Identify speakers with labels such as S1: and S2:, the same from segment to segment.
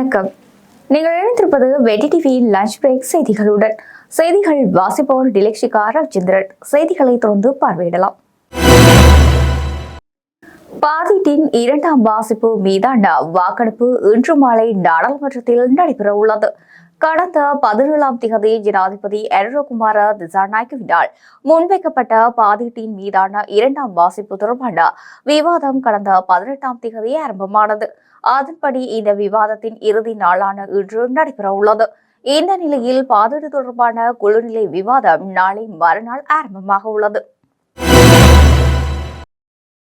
S1: வணக்கம். நீங்கள் இணைந்திருப்பது வெடி டிவியின் லஞ்ச் பிரேக் செய்திகளுடன். செய்திகள் வாசிப்பவர் டிலக்ஷிகா ரவிச்சந்திரன் செய்திகளை தொடர்ந்து பார்வையிடலாம். பாதீட்டின் இரண்டாம் வாசிப்பு மீதான வாக்கெடுப்பு இன்று மாலை நாடாளுமன்றத்தில் நடைபெற உள்ளது கடந்த பதினேழாம் திகதி ஜனாதிபதி எரரோகுமார திசாநாயக்கவினால் முன்வைக்கப்பட்ட பாதீட்டின் மீதான இரண்டாம் வாசிப்பு தொடர்பான விவாதம் கடந்த பதினெட்டாம் திகதி ஆரம்பமானது. அதன்படி இந்த விவாதத்தின் இறுதி நாளான இன்று நடைபெற உள்ளது இந்த நிலையில் பாதீடு தொடர்பான குழுநிலை விவாதம் நாளை மறுநாள் ஆரம்பமாக உள்ளது.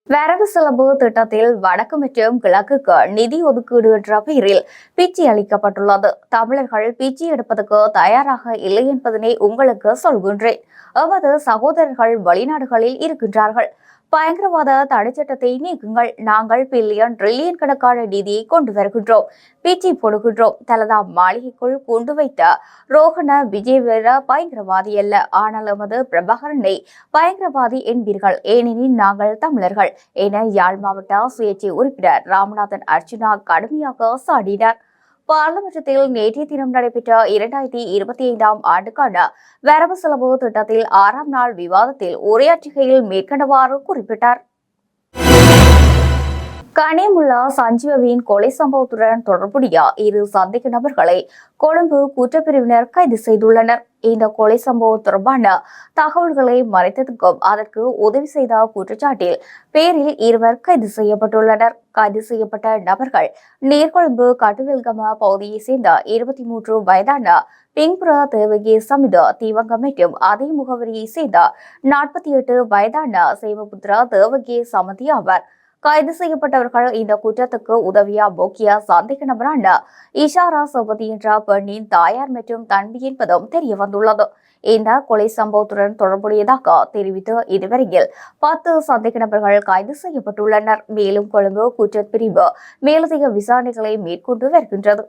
S1: வரவு செலவு திட்டத்தில் வடக்கு மற்றும் கிழக்குக்கு நிதி ஒதுக்கீடு என்ற பெயரில் பிச்சை அளிக்கப்பட்டுள்ளது. தமிழர்கள் பிச்சை எடுப்பதற்கு தயாராக இல்லை என்பதனை உங்களுக்கு சொல்கின்றேன். எமது சகோதரர்கள் வெளிநாடுகளில் இருக்கின்றார்கள். பயங்கரவாத தடைச்சட்டத்தை நீக்குங்கள். நாங்கள் பில்லியன் ட்ரில்லியன் கணக்கான நிதியை கொண்டு வருகின்றோம். பிச்சை போடுகின்றோம். தலதா மாளிகைக்குள் கொண்டு வைத்த ரோஹண விஜயவீர பயங்கரவாதி அல்ல. ஆனால் எமது பிரபாகரனை பயங்கரவாதி என்பீர்கள். ஏனெனில் நாங்கள் தமிழர்கள். என யாழ் மாவட்ட சுயேட்சை உறுப்பினர் ராமநாதன் அர்ஜுனா கடுமையாக சாடினார். பாராளுமன்றத்தில் நேற்றைய தினம் நடைபெற்ற இரண்டாயிரத்தி இருபத்தி ஐந்தாம் ஆண்டுக்கான வரவு செலவு திட்டத்தில் ஆறாம் நாள் விவாதத்தில் உரையாற்றுகையில் மேற்கண்டவாறு குறிப்பிட்டார். கனிமுல்லா சஞ்சீவின் கொலை சம்பவத்துடன் தொடர்புடைய இரு சந்தேக நபர்களை கொழும்பு குற்றப்பிரிவினர் கைது செய்துள்ளனர். இந்த கொலை சம்பவம் தொடர்பான தகவல்களை மறைத்ததுக்கும் அதற்கு உதவி செய்த குற்றச்சாட்டில் பேரில் இருவர் கைது செய்யப்பட்டுள்ளனர். கைது செய்யப்பட்ட நபர்கள் நீர்கொழும்பு கட்டுவெல்கம பகுதியைச் சேர்ந்த இருபத்தி மூன்று வயதான பிங்புரா தேவகி சமித தீவங்க மற்றும் அதே முகவரியைச் சேர்ந்த நாற்பத்தி எட்டு வயதான சேவபுத்ரா தேவகி சமதி அவர் கைது செய்யப்பட்டவர்கள் இந்த குற்றத்துக்கு உதவியா முக்கிய சந்தேக நபரான இஷாரா சௌபதி என்ற பெண்ணின் தாயார் மற்றும் தன்பி என்பதும் தெரிய வந்துள்ளது. இந்த கொலை சம்பவத்துடன் தொடர்புடையதாக தெரிவித்து இதுவரையில் பத்து சந்தேக நபர்கள் கைது செய்யப்பட்டுள்ளனர். மேலும் கொழும்பு குற்றப்பிரிவு மேலதிக விசாரணைகளை மேற்கொண்டு வருகின்றது.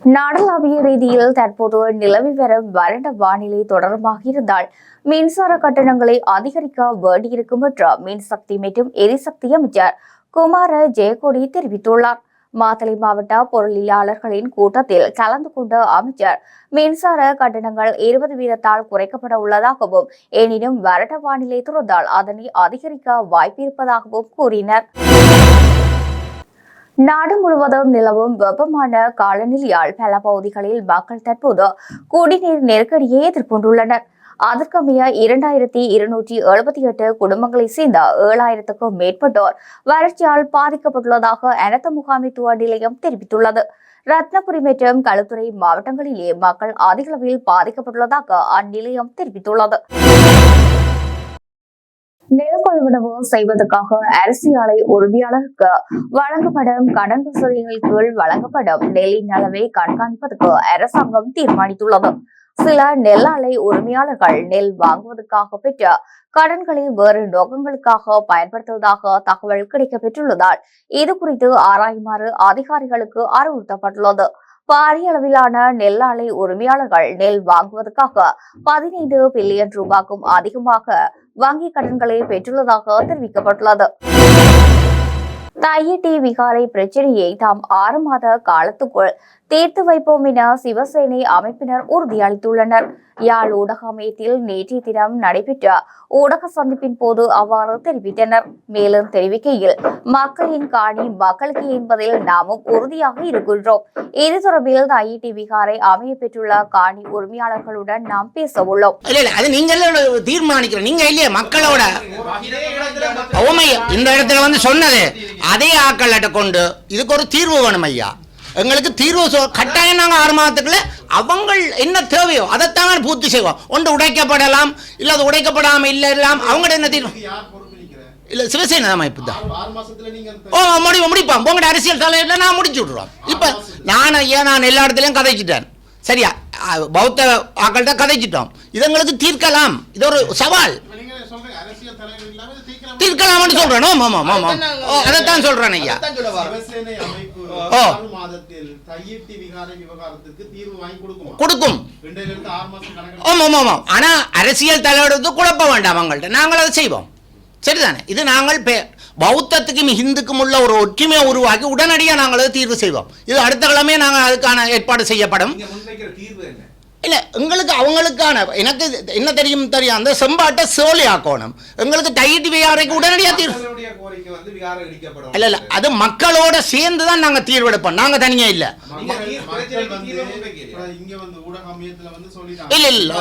S1: நாடளாவிய ரீதியில் தற்போது நிலவி வரும் வறண்ட வானிலை தொடர்பாக இருந்தால் மின்சார கட்டணங்களை அதிகரிக்க வேண்டியிருக்கும் என்று மின்சக்தி மற்றும் எரிசக்தி அமைச்சர் குமார ஜெயக்கொடி தெரிவித்துள்ளார். மாத்தளை மாவட்ட பொருளியலாளர்களின் கூட்டத்தில் கலந்து கொண்ட அமைச்சர் மின்சார கட்டணங்கள் இருபது வீதத்தால் குறைக்கப்பட உள்ளதாகவும் எனினும் வறண்ட வானிலை தொடர்ந்தால் அதனை அதிகரிக்க வாய்ப்பிருப்பதாகவும் கூறினர். நாடு முழுவதும் நிலவும் வெப்பமான காலநிலையால் பல பகுதிகளில் மக்கள் தற்போது குடிநீர் நெருக்கடியை எதிர்கொண்டுள்ளனர். அதற்கமைய இரண்டாயிரத்தி இருநூற்றி எழுபத்தி எட்டு குடும்பங்களை சேர்ந்த ஏழாயிரத்துக்கும் மேற்பட்டோர் வறட்சியால் பாதிக்கப்பட்டுள்ளதாக அனத்த முகாமைத்துவ நிலையம் தெரிவித்துள்ளது. ரத்னபுரி மற்றும் களுத்துறை மாவட்டங்களிலே மக்கள் அதிகளவில் பாதிக்கப்பட்டுள்ளதாக அந்நிலையம் தெரிவித்துள்ளது. நிலக்கொள்வனவு செய்வதற்காக அரிசி ஆலை உரிமையாளருக்கு வழங்கப்படும் கடன் வசதிகள் கீழ் வழங்கப்படும் நெல்லின் அளவை கண்காணிப்பதற்கு அரசாங்கம் தீர்மானித்துள்ளது. சில நெல் ஆலை உரிமையாளர்கள் நெல் வாங்குவதற்காக பெற்ற கடன்களை வேறு நோக்கங்களுக்காக பயன்படுத்துவதாக தகவல் கிடைக்கப்பெற்றுள்ளதால் இது குறித்து ஆராயுமாறு அதிகாரிகளுக்கு அறிவுறுத்தப்பட்டுள்ளது. பாரிய அளவிலான நெல் ஆலை உரிமையாளர்கள் நெல் வாங்குவதற்காக பதினைந்து பில்லியன் ரூபாய்க்கும் அதிகமாக வங்கி கடன்களை பெற்றுள்ளதாக தெரிவிக்கப்பட்டுள்ளது. தையிட்டி விகாரை பிரச்சனையை தாம் ஆறு மாத காலத்துக்குள் தீர்த்து வைப்போம் என சிவசேனை அமைப்பினர் உறுதியளித்துள்ளனர். யாழ் ஊடக அமையத்தில் நேற்றைய தினம் நடைபெற்ற ஊடக சந்திப்பின் போது அவ்வாறு தெரிவித்தனர். மேலும் தெரிவிக்கையில் மக்களின் காணி மக்களுக்கு என்பதில் நாமும் உறுதியாக இருக்கின்றோம். இது தொடர்பில் ஐடி விகாரை அமைய பெற்றுள்ள காணி உரிமையாளர்களுடன் நாம் பேச உள்ளோம்.
S2: இல்ல தீர்மானிக்கிற நீங்க இல்லையா? மக்களோட இந்த இடத்துல வந்து சொன்னது அதே ஆக்கள்கிட்ட கொண்டு இதுக்கு ஒரு தீர்வு வேணும் ஐயா. எங்களுக்கு தீர்வு சொ- கட்டாயம் நாங்க ஆறு மாதத்துக்குள்ள அவங்க என்ன தேவையோ அதைத்தான் பூர்த்தி செய்வோம். ஒன்று உடைக்கப்படலாம் இல்ல அது உடைக்கப்படாம இல்ல எல்லாம் அவங்கள்ட்ட என்ன தீர்வு? இல்ல சிவசேனை அமைப்பு தான். ஓ முடி முடிப்போம். உங்களோட அரசியல் தலையில நான் முடிச்சு விட்ருவோம் இப்போ நான் ஏன் நான் எல்லா இடத்துலையும் கதைச்சிட்டேன். சரியா? பௌத்த ஆக்கள்கிட்ட கதைச்சிட்டோம். இது எங்களுக்கு தீர்க்கலாம். இது ஒரு சவால்.
S3: இல்லாம.
S2: தீர்க்கலாம்னு சொல்றேன். ஆமா ஆமா ஆமா. ஓ அதைத்தான் சொல்றேன் ஐயா.
S3: கொடுக்குமா?
S2: ஆனா அரசியல் தலைவருக்கு குழப்ப வேண்டாம் அவங்கள்ட்ட. நாங்கள் அதை செய்வோம். சரிதானே? இது நாங்கள் பௌத்தத்துக்கும் இந்துக்கும் உள்ள ஒரு ஒற்றுமையை உருவாக்கி உடனடியாக நாங்கள் அதை தீர்வு செய்வோம். இது அடுத்த கிழமையே நாங்கள் அதுக்கான ஏற்பாடு செய்யப்படும். இல்லை எங்களுக்கு அவங்களுக்கான எனக்கு என்ன தெரியும் தெரியும் அந்த செம்பாட்டை சோழி ஆக்கணும். எங்களுக்கு தையிட்டு வியாரைக்கு உடனடியாக தீர்வு. இல்லை இல்லை அது மக்களோட சேர்ந்து தான் நாங்கள் தீர்வெடுப்போம். நாங்கள் தனியாக இல்லை. இல்ல, இல்ல.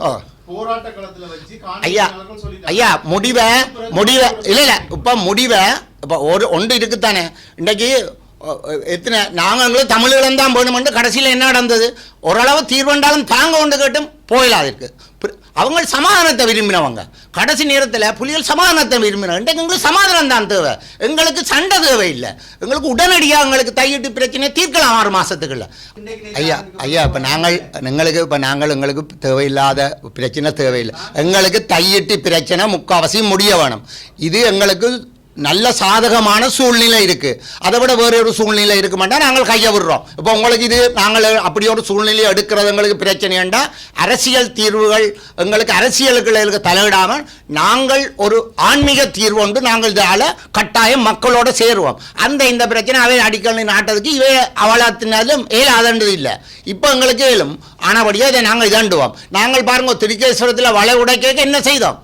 S2: ஓ.
S3: போராட்ட களத்துல வச்சு
S2: ஐயா ஐயா முடிவை முடிவை இல்லை இல்லை இப்போ முடிவை இப்போ ஒரு ஒன்று இருக்குத்தானே. இன்றைக்கி எத்தனை நாங்களும் தமிழர்களும் தான் வேணுமென்று கடைசியில் என்ன நடந்தது? ஓரளவு தீர்வண்டாலும் தாங்க ஒன்று கேட்டும் போயிடலாம் இருக்கு அவங்க சமாதானத்தை விரும்பினவங்க. கடைசி நேரத்தில் புலிகள் சமாதானத்தை விரும்பினவங்க. இன்றைக்கு எங்களுக்கு சமாதானம் தான் தேவை. எங்களுக்கு சண்டை தேவை இல்லை எங்களுக்கு உடனடியாக எங்களுக்கு தையிட்டு பிரச்சனையை தீர்க்கலாம் ஆறு மாதத்துக்குள்ள ஐயா ஐயா இப்போ நாங்கள் எங்களுக்கு இப்போ நாங்கள் எங்களுக்கு தேவையில்லாத பிரச்சனை தேவையில்லை. எங்களுக்கு தையிட்டு பிரச்சனை முக்காவாசி முடிய வேணும். இது எங்களுக்கு நல்ல சாதகமான சூழ்நிலை இருக்குது அதை விட வேறு ஒரு சூழ்நிலை இருக்க மாட்டால் நாங்கள் கையை விடுறோம். இப்போ உங்களுக்கு இது நாங்கள் அப்படி ஒரு சூழ்நிலையை எடுக்கிறது எங்களுக்கு பிரச்சனைண்டா அரசியல் தீர்வுகள் எங்களுக்கு அரசியலுக்கு தலையிடாமல் நாங்கள் ஒரு ஆன்மீக தீர்வு ஒன்று நாங்கள் இதால் கட்டாயம் மக்களோட சேருவோம். அந்த இந்த பிரச்சனை அவை அடிக்கடி நாட்டதுக்கு இவை அவலத்தினாலும் ஏலாதன்றது இல்லை. இப்போ எங்களுக்கு ஏலும் ஆனபடியாக இதை நாங்கள் இதாண்டுவோம். நாங்கள் பாருங்க திருக்கேஸ்வரத்தில் வளை உடைக்க என்ன செய்தோம்?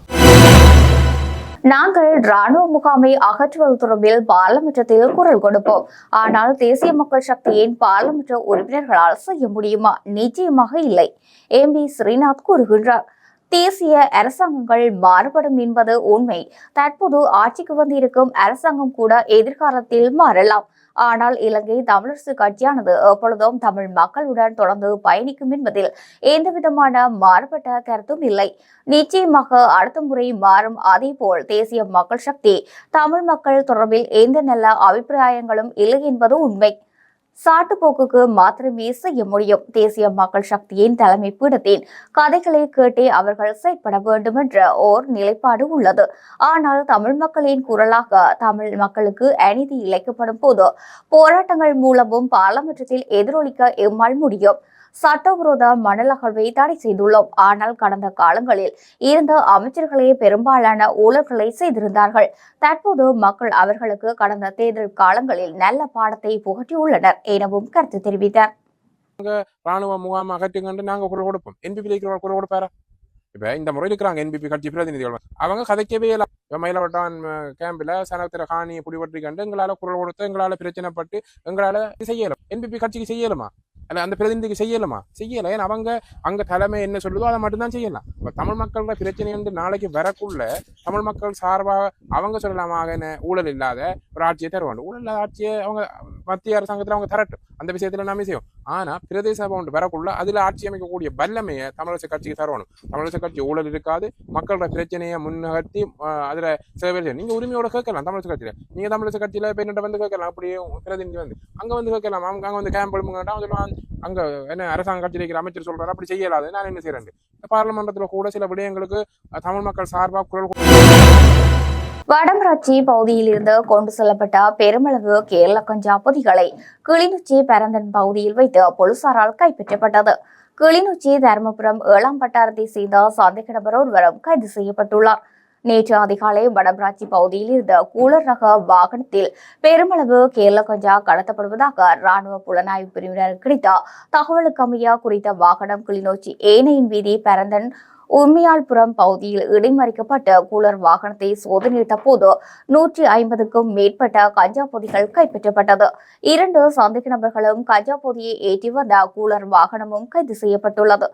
S1: நாங்கள் ராணுவ முகாமை அகற்றுவது தொடர்பில் பாராளுமன்றத்தில் குரல் கொடுப்போம். ஆனால் தேசிய மக்கள் சக்தியின் பாராளுமன்ற உறுப்பினர்களால் செய்ய முடியுமா? நிச்சயமாக இல்லை. எம் பி ஸ்ரீநாத் கூறுகின்றார். தேசிய அரசாங்கங்கள் மாறுபடும் என்பது உண்மை. தற்போது ஆட்சிக்கு வந்திருக்கும் அரசாங்கம் கூட எதிர்காலத்தில் மாறலாம். ஆனால் இலங்கை தமிழரசு கட்சியானது எப்பொழுதும் தமிழ் மக்களுடன் தொடர்ந்து பயணிக்கும் என்பதில் எந்தவிதமான மாறுபட்ட கருத்தும் இல்லை. நிச்சயமாக அடுத்த முறை மாறும். அதேபோல் தேசிய மக்கள் சக்தி தமிழ் மக்கள் தொடர்பில் எந்த நல்ல அபிப்பிராயங்களும் இல்லை என்பது உண்மை. சாட்டுப்போக்குக்கு மாத்திரமே செய்ய முடியும். தேசிய மக்கள் சக்தியின் தலைமை பீடத்தின் கதைகளை கேட்டே அவர்கள் செயற்பட வேண்டும் என்ற ஓர் நிலைப்பாடு உள்ளது. ஆனால் தமிழ் மக்களின் குரலாக தமிழ் மக்களுக்கு அநீதி இழைக்கப்படும் போது போராட்டங்கள் மூலமும் பாராளுமன்றத்தில் எதிரொலிக்க எம்மால் முடியும். சட்டவிரோத மணல் அகழ்வை தடை செய்துள்ளோம். ஆனால் கடந்த காலங்களில் இருந்த அமைச்சர்களே பெரும்பாலான ஊழல்களை செய்திருந்தார்கள். தற்போது மக்கள் அவர்களுக்கு கடந்த தேர்தல் காலங்களில் நல்ல பாடத்தை புகட்டியுள்ளனர் எனவும் கருத்து தெரிவித்தார்.
S4: ராணுவ முகாம் அகற்றுங்கன்று நாங்க குரல் கொடுப்போம். என்பிபி இருக்கிறவங்க குரல் கொடுப்பாரா? இப்ப இந்த முறை இருக்கிறாங்க என்பிபி கட்சி பிரதிநிதிகள். அவங்க கதைக்கவே இல்லை. இப்ப மயிலவட்டான் கேம்பில் சனத்திர காணியை பிடிபட்டு கண்டு எங்களால குரல் கொடுத்து எங்களால பிரச்சனைப்பட்டு எங்களால இது செய்யலாம் என்பிபி கட்சிக்கு செய்யலுமா? அந்த பிரதிநிதிக்கு செய்யலுமா? செய்யலை. ஏன்னா அவங்க அங்கே தலைமை என்ன சொல்லுதோ அதை மட்டும்தான் செய்யலாம். இப்போ தமிழ் மக்களோட பிரச்சனை வந்து நாளைக்கு வரக்குள்ள தமிழ் மக்கள் சார்பாக அவங்க சொல்லலாமாக ஊழல் இல்லாத ஒரு ஆட்சியை தருவாங்க ஊழல் இல்லாத ஆட்சியை அவங்க மத்திய அரசாங்கத்தில் அவங்க தரட்டும். அந்த விஷயத்தில் நாம செய்யும் ஆனால் பிரதேச சபை ஒன்று வரக்குள்ள அதில் ஆட்சி அமைக்கக்கூடிய வல்லமையை தமிழரசு கட்சிக்கு தரணும் தமிழரசு கட்சி ஊழல் இருக்காது. மக்களோட பிரச்சனையை முன்னகர்த்தி அதில் சில பேர் நீங்கள் உரிமையோட கேட்கலாம் தமிழரசு கட்சியில். நீங்கள் தமிழரசு கட்சியில் இப்ப வந்து கேட்கலாம். அப்படியே பிரதிநிதி வந்து. அங்கே வந்து கேட்கலாம். அவங்க அங்கே வந்து கேம்ப் எழுப்புங்கட்டா அவங்க சொல்லுவாங்க அங்கே என்ன அரசாங்க கட்சியில் இருக்கிற அமைச்சர் சொல்கிறார் அப்படி செய்யலாது. நான் என்ன செய்கிறேன் பாராளுமன்றத்துல கூட சில விடயங்களுக்கு தமிழ் மக்கள் சார்பாக குரல்
S1: வடமராட்சி பகுதியில் இருந்து கொண்டு செல்லப்பட்ட பெருமளவு கேரள கஞ்சா பொதிகளை கிளிநொச்சி பரந்தன் பகுதியில் வைத்து போலீசாரால் கைப்பற்றப்பட்டது. கிளிநொச்சி தருமபுரம் ஏழாம் பட்டாரத்தை சேர்ந்த சந்தேக நபர் ஒருவரும் கைது செய்யப்பட்டுள்ளார். நேற்று அதிகாலை வடமராட்சி பகுதியில் இருந்த கூலர் ரக வாகனத்தில் பெருமளவு கேரள கஞ்சா கடத்தப்படுவதாக ராணுவ புலனாய்வு பிரிவினர் கிடைத்த தகவலுக்கு அமைய குறித்த வாகனம் கிளிநொச்சி ஏனையின் வீதி பரந்தன் உண்மையாள்புரம் பகுதியில் இடைமறிக்கப்பட்ட கூலர் வாகனத்தை சோதனையிட்ட போது நூற்றி ஐம்பதுக்கும் மேற்பட்ட கஞ்சா பொதிகள் கைப்பற்றப்பட்டது. இரண்டு சந்தேக நபர்களும் கஞ்சா பொதியை ஏற்றி வந்த கூலர் வாகனமும் கைது செய்யப்பட்டுள்ளது.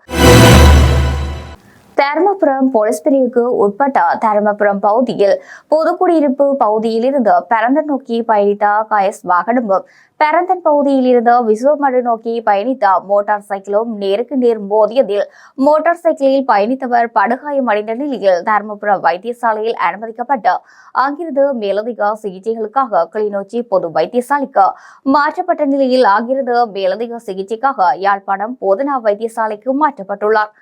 S1: தருமபுரம் போலீஸ் பிரிவுக்கு உட்பட்ட தருமபுரம் பகுதியில் பொதுக்குடியிருப்பு பகுதியில் இருந்து பரந்தன் நோக்கி பயணித்த கயஸ் வாகனமும் பரந்தன் பகுதியில் இருந்து விசுவமடு நோக்கி பயணித்த மோட்டார் சைக்கிளும் நேருக்கு நேர் மோதியதில் மோட்டார் சைக்கிளில் பயணித்தவர் படுகாயமடைந்த நிலையில் தருமபுரம் வைத்தியசாலையில் அனுமதிக்கப்பட்டு அங்கிருந்து மேலதிக சிகிச்சைகளுக்காக கிளிநொச்சி பொது வைத்தியசாலைக்கு மாற்றப்பட்ட நிலையில் அங்கிருந்து மேலதிக சிகிச்சைக்காக யாழ்ப்பாணம் போதனா வைத்தியசாலைக்கு மாற்றப்பட்டுள்ளார்.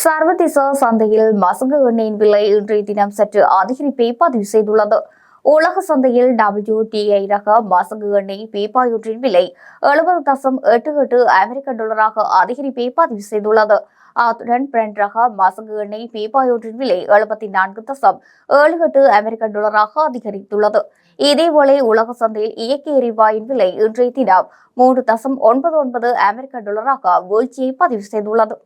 S1: சர்வதேச சந்தையில் மசகு எண்ணெயின் விலை இன்றைய தினம் சற்று அதிகரிப்பை பதிவு செய்துள்ளது. உலக சந்தையில் டபிள்யூ டிஐ ரக மசகு எண்ணெய் பீப்பாயொன்றின் விலை எழுபது தசம் எட்டு எட்டு அமெரிக்க டாலராக அதிகரிப்பை பதிவு செய்துள்ளது. அத்துடன் பிரண்ட் ரக மசகு எண்ணெய் பீப்பாயொன்றின் விலை எழுபத்தி நான்கு தசம் ஏழு எட்டு அமெரிக்க டாலராக அதிகரித்துள்ளது. இதேவேளை உலக சந்தையில் இயற்கை எரிவாயின் விலை இன்றைய தினம் மூன்று தசம் ஒன்பது ஒன்பது அமெரிக்க டாலராக வீழ்ச்சியை பதிவு செய்துள்ளது.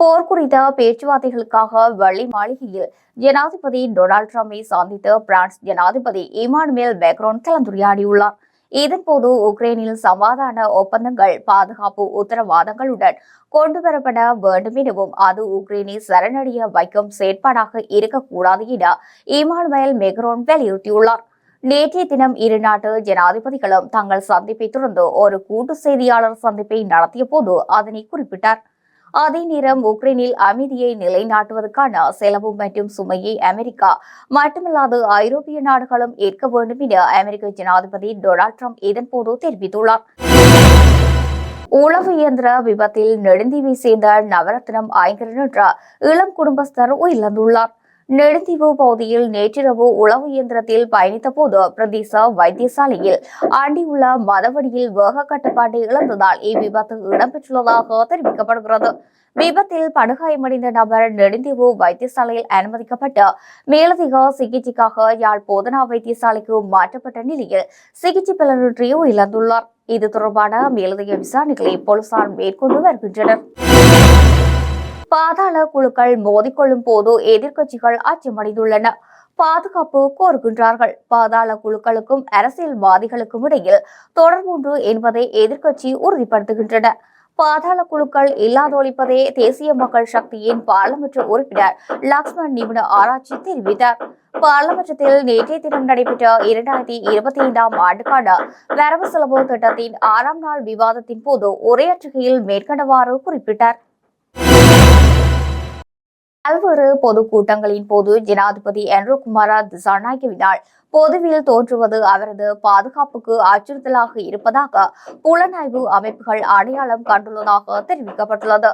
S1: போர் குறித்த பேச்சுவார்த்தைகளுக்காக வெள்ளி மாளிகையில் ஜனாதிபதி டொனால்ட் ட்ரம்பை சந்தித்த பிரான்ஸ் ஜனாதிபதி இமானுவேல் மேக்ரோன் கலந்துரையாடியுள்ளார். இதன்போது உக்ரைனில் சமாதான ஒப்பந்தங்கள் பாதுகாப்பு உத்தரவாதங்களுடன் கொண்டுவரப்பட வேண்டும் எனவும் அது உக்ரைனை சரணடைய வைக்கும் செயற்பாடாக இருக்கக்கூடாது என இமானுவேல் மேக்ரோன் வலியுறுத்தியுள்ளார். நேற்றைய தினம் இரு நாட்டு ஜனாதிபதிகளும் தங்கள் சந்திப்பை தொடர்ந்து ஒரு கூட்டு செய்தியாளர் சந்திப்பை நடத்திய போது அதனை குறிப்பிட்டார். அதே நேரம் உக்ரைனில் அமைதியை நிலைநாட்டுவதற்கான செலவு மற்றும் சுமையை அமெரிக்கா மட்டுமல்லாது ஐரோப்பிய நாடுகளும் ஏற்க வேண்டும் என அமெரிக்க ஜனாதிபதி டொனால்ட் ட்ரம்ப் இதன்போது தெரிவித்துள்ளார். உளவு இயந்திர விபத்தில் நெடுந்தீவை சேர்ந்த நவரத்னம் ஐங்கரன் என்ற இளம் குடும்பஸ்தர் உயிரிழந்துள்ளார். நெடுந்தீவு பகுதியில் நேற்றிரவு உளவு இயந்திரத்தில் பயணித்தபோது பிரதேச வைத்தியசாலையில் ஆண்டியுள்ள மதவடியில் வேக கட்டுப்பாட்டை இழந்ததால் இவ்விபத்து இடம்பெற்றுள்ளதாக தெரிவிக்கப்படுகிறது. விபத்தில் படுகாயமடைந்த நபர் நெடுந்தீவு வைத்தியசாலையில் அனுமதிக்கப்பட்டு மேலதிக சிகிச்சைக்காக யாழ் போதனா வைத்தியசாலைக்கு மாற்றப்பட்ட நிலையில் சிகிச்சை பலனின்றி உயிரிழந்துள்ளார் இது தொடர்பான மேலதிக விசாரணைகளை போலீசார் மேற்கொண்டு வருகின்றனர். பாதாள குழுக்கள் மோதிக்கொள்ளும் போது எதிர்க்கட்சிகள் அச்சமடைந்துள்ளன. பாதுகாப்பு கோருகின்றார்கள். பாதாள குழுக்களுக்கும் அரசியல்வாதிகளுக்கும் இடையில் தொடர்புண்டு என்பதை எதிர்க்கட்சி உறுதிப்படுத்துகின்றன. பாதாள குழுக்கள் இல்லாதொழிப்பதே தேசிய மக்கள் சக்தியின் பாராளுமன்ற உறுப்பினர் லக்ஷ்மண் நிபுண ஆராய்ச்சி தெரிவித்தார். பாராளுமன்றத்தில் நேற்றைய தினம் நடைபெற்ற இரண்டாயிரத்தி இருபத்தி ஐந்தாம் ஆண்டுக்கான வரவு செலவு திட்டத்தின் ஆறாம் நாள் விவாதத்தின் போது உரையாற்றுகையில் மேற்கண்டவாறு குறிப்பிட்டார். பல்வேறு பொதுக்கூட்டங்களின் போது ஜனாதிபதி என்ரோ குமாரா திசாநாயகவினால் பொதுவில் தோற்றுவது அவரது பாதுகாப்புக்கு அச்சுறுத்தலாக இருப்பதாக புலனாய்வு அமைப்புகள் அடையாளம் கண்டுள்ளதாக தெரிவிக்கப்பட்டுள்ளது.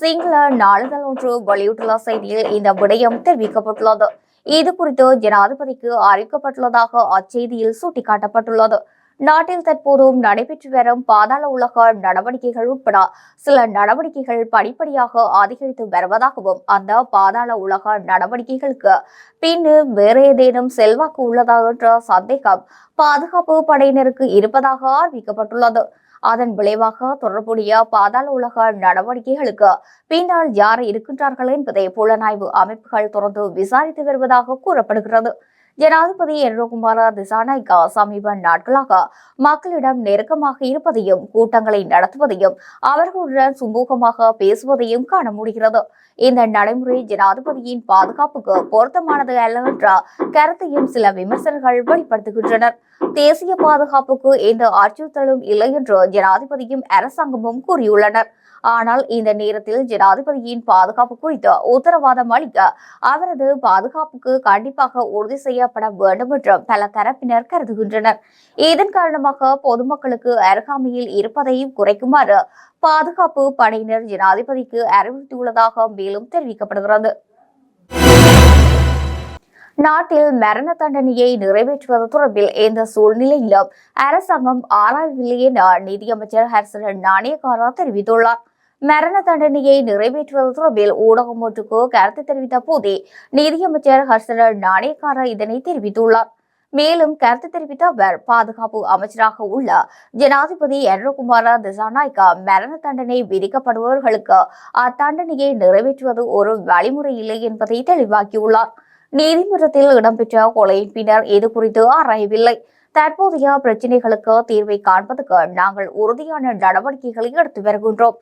S1: சிங்கள நாளிதழ் ஒன்று வெளியிட்டுள்ள செய்தியில் இந்த விடயம் தெரிவிக்கப்பட்டுள்ளது. இது குறித்து ஜனாதிபதிக்கு அறிவிக்கப்பட்டுள்ளதாக அச்செய்தியில் சுட்டிக்காட்டப்பட்டுள்ளது. நாட்டில் தற்போதும் நடைபெற்று வரும் பாதாள உலக நடவடிக்கைகள் உட்பட சில நடவடிக்கைகள் படிப்படியாக அதிகரித்து வருவதாகவும் அந்த பாதாள உலக நடவடிக்கைகளுக்கு பின்னு வேறு ஏதேனும் செல்வாக்கு உள்ளதா என்ற சந்தேகம் பாதுகாப்பு படையினருக்கு இருப்பதாக அறிவிக்கப்பட்டுள்ளது. அதன் விளைவாக தொடர்புடைய பாதாள உலக நடவடிக்கைகளுக்கு பின்னால் யார் இருக்கின்றார்கள் என்பதை புலனாய்வு அமைப்புகள் தொடர்ந்து விசாரித்து வருவதாக கூறப்படுகிறது. ஜனாதிபதி என்ரோகுமார திசாநாயக்கா சமீப நாட்களாக மக்களிடம் நெருக்கமாக இருப்பதையும் கூட்டங்களை நடத்துவதையும் அவர்களுடன் சுமூகமாக பேசுவதையும் காண முடிகிறது. இந்த நடைமுறை ஜனாதிபதியின் பாதுகாப்புக்கு பொருத்தமானது அல்ல என்ற கருத்தையும் சில விமர்சகர்கள் வெளிப்படுத்துகின்றனர். தேசிய பாதுகாப்புக்கு எந்த அச்சுறுத்தலும் இல்லை என்று ஜனாதிபதியும் அரசாங்கமும் கூறியுள்ளனர். ஆனால் இந்த நேரத்தில் ஜனாதிபதியின் பாதுகாப்பு குறித்து உத்தரவாதம் அளிக்க அவரது பாதுகாப்புக்கு கண்டிப்பாக உறுதி செய்யப்பட வேண்டும் என்றும் பல தரப்பினர் கருதுகின்றனர். இதன் காரணமாக பொதுமக்களுக்கு அருகாமையில் இருப்பதையும் குறைக்குமாறு பாதுகாப்பு படையினர் ஜனாதிபதிக்கு அறிவுறுத்தியுள்ளதாக மேலும் தெரிவிக்கப்படுகிறது. நாட்டில் மரண தண்டனையை நிறைவேற்றுவது தொடர்பில் எந்த சூழ்நிலையிலும் அரசாங்கம் ஆராயவில்லை என நிதியமைச்சர் ஹர்சன் நாணயக்காரா தெரிவித்துள்ளார். மரண தண்டனையை நிறைவேற்றுவது தொடர்பில் ஊடகம் ஒன்றுக்கு கருத்து தெரிவித்த போதே நிதியமைச்சர் ஹர்சன் நாணயக்காரா இதனை தெரிவித்துள்ளார். மேலும் கருத்து தெரிவித்த அவர் பாதுகாப்பு அமைச்சராக உள்ள ஜனாதிபதி என்ரகுமார திசாநாய்கா மரண தண்டனை விதிக்கப்படுபவர்களுக்கு அத்தண்டனையை நிறைவேற்றுவது ஒரு வழிமுறை இல்லை என்பதை தெளிவாக்கியுள்ளார். நீதிமன்றத்தில் இடம்பெற்ற கொலையின் பின்னர் இது குறித்து ஆராயவில்லை. தற்போதைய பிரச்சினைகளுக்கு தீர்வை காண்பதற்கு நாங்கள் உறுதியான நடவடிக்கைகளை எடுத்து வருகின்றோம்.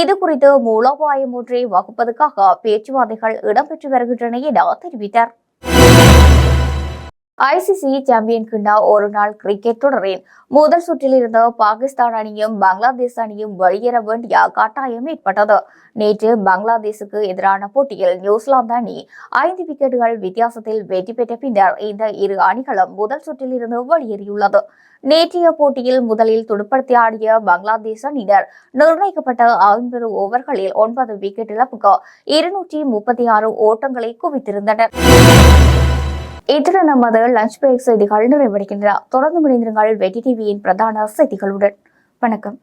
S1: இது குறித்து மூலோபாயம் ஒன்றை வகுப்பதற்காக பேச்சுவார்த்தைகள் இடம்பெற்று வருகின்றன என தெரிவித்தார். ஐசிசி சாம்பியன் கிண்டா ஒரு நாள் கிரிக்கெட் தொடரின். முதல் சுற்றில் இருந்த பாகிஸ்தான் அணியும் பங்களாதேஷ் அணியும் வெளியேற வேண்டிய கட்டாயம் ஏற்பட்டது. நேற்று பங்களாதேசுக்கு எதிரான போட்டியில் நியூசிலாந்து அணி ஐந்து விக்கெட்டுகள் வித்தியாசத்தில் வெற்றி பெற்ற பின்னர் இந்த இரு அணிகளும் முதல் சுற்றில் இருந்து வெளியேறியுள்ளது. நேற்றைய போட்டியில் முதலில் துடுப்படுத்தி ஆடிய பங்களாதேஷ் அணியினர் நிர்ணயிக்கப்பட்ட ஐம்பது ஓவர்களில் ஒன்பது விக்கெட் இழப்புக்கு இருநூற்றி முப்பத்தி ஆறு ஓட்டங்களை குவித்திருந்தனர். இத்துடன் நமது லஞ்ச் பிரேக் செய்திகள் நிறைவடைகின்றன. தொடர்ந்து முடிந்திருங்கள் வெட்டி டிவியின் பிரதான செய்திகளுடன். வணக்கம்.